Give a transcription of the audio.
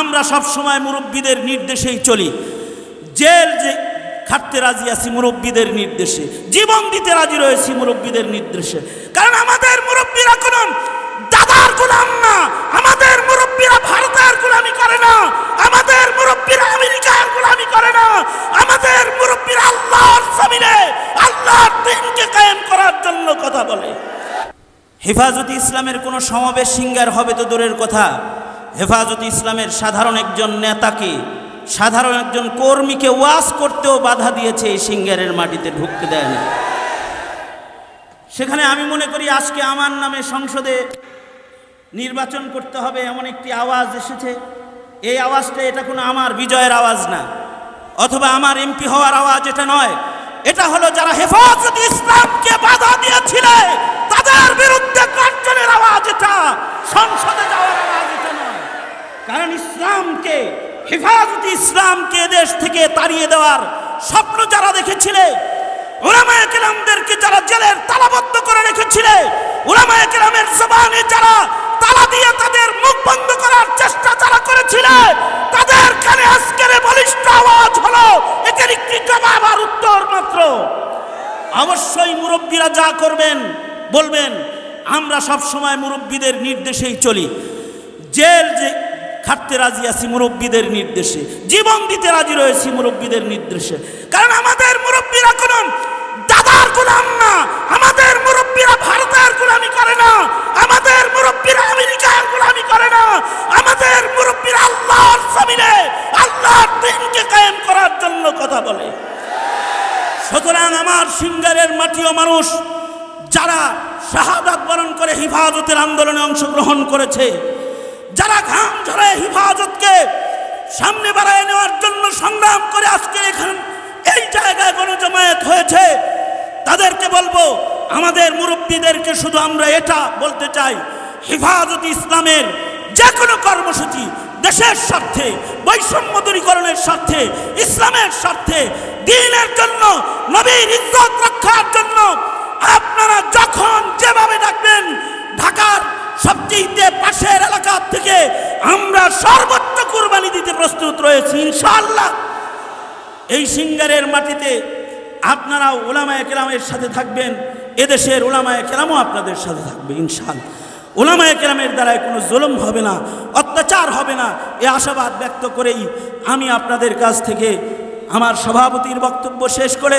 আমরা সব সময় মুরব্বীদের নির্দেশেই চলি। জেল যে খাটতে রাজি আছি মুরব্বীদের নির্দেশে। জীবন দিতে রাজি রয়েছি মুরব্বীদের নির্দেশে। কারণ আমাদের মুরব্বীরা কোনো দাদার গোলাম না। আমাদের মুরব্বীরা ভারতের গোলামি করে না। আমাদের মুরব্বীরা আমেরিকার গোলামি করে না। আমাদের মুরব্বীরা আল্লাহর জমিনে, আল্লাহর দিনকে কায়েম করার জন্য কথা বলে। হেফাজতে ইসলামের কোনো সমাবেশ সিঙ্গার হবে তো দূরের কথা। হেফাজতে ইসলামের সাধারণ একজন নেতাকে, সাধারণ একজন কর্মীকে ওয়াজ করতেও বাধা দিয়েছে এই সিঙ্গারের মাটিতে ঢুকতে দেয় না সেখানে আমি মনে করি আজকে আমার নামে সংসদে নির্বাচন করতে হবে এমন একটি আওয়াজ এসেছে। এই আওয়াজটা এটা কোনো আমার বিজয়ের আওয়াজ না, অথবা আমার এমপি হওয়ার আওয়াজ এটা নয়। এটা হলো যারা হেফাজত ইসলামকে বাধা দিয়েছিলে তাদের বিরুদ্ধে গর্জনের আওয়াজ এটা সংসদে যাওয়ার আওয়াজ এটা নয় কারণ ইসলামকে, হেফাজত ইসলামকে দেশ থেকে তাড়িয়ে দেওয়ার স্বপ্ন যারা দেখেছিলে ওলামায়ে কেরামদেরকে যারা জেলের তালাবদ্ধ করে রেখেছিলে ওলামায়ে কেরামের জবানে যারা তালা দিয়ে তাদের মুখ বন্ধ করার চেষ্টা যারা করেছিলে, তাদের কানে আজকের বলিষ্ঠ আওয়াজ হলো, এদের একটি জবাব আর উত্তর মাত্র। অবশ্যই মুরব্বীরা যা করবেন, বলবেন, আমরা সব সময় মুরব্বীদের নির্দেশেই চলি। জেল যে খাটতে রাজি আছি মুরব্বীদের নির্দেশে। জীবন দিতে রাজি রয়েছি মুরব্বীদের নির্দেশে। কারণ আমাদের মুরব্বীরা কোনো দাদার গোলাম না। আমাদের মুরব্বীরা ভারতের গোলামি করে না। আমাদের মুরব্বীরা আমেরিকার গোলামি করে না। আমাদের মুরব্বীরা আল্লাহর জমিনে, আল্লাহর দিনকে কায়েম করার জন্য কথা বলে। সুতরাং আমার সিঙ্গারের মাটিও মানুষ, যারা শাহাদাত বরণ করে হিফাজতের আন্দোলনে অংশগ্রহণ করেছে যারা ঘাম ঝরে হিফাজতকে সামনে বাড়ায় নেওয়ার জন্য সংগ্রাম করে আজকে এখান এই জায়গায় গণজমায়েত হয়েছে, তাদেরকে বলব, আমাদের মুরব্বীদেরকে শুধু আমরা এটা বলতে চাই, হিফাজত ইসলামের যে কোনো কর্মসূচি দেশের স্বার্থে, বৈষম্য দূরীকরণের স্বার্থে, ইসলামের স্বার্থে, দিনের জন্য, নবীর ইজ্জত রক্ষার জন্য আপনারা যখন প্রস্তুত রয়েছি ইনশাল্লাহ এই সিঙ্গারের মাটিতে আপনারা ওলামায় কেরামের সাথে থাকবেন, এদেশের ওলামায় কেরামও আপনাদের সাথে থাকবে ইনশাল ওলামায় কেরামের দ্বারায় কোনো জুলুম হবে না, অত্যাচার হবে না, এ আশাবাদ ব্যক্ত করেই আমি আপনাদের কাছ থেকে আমার সভাপতির বক্তব্য শেষ করে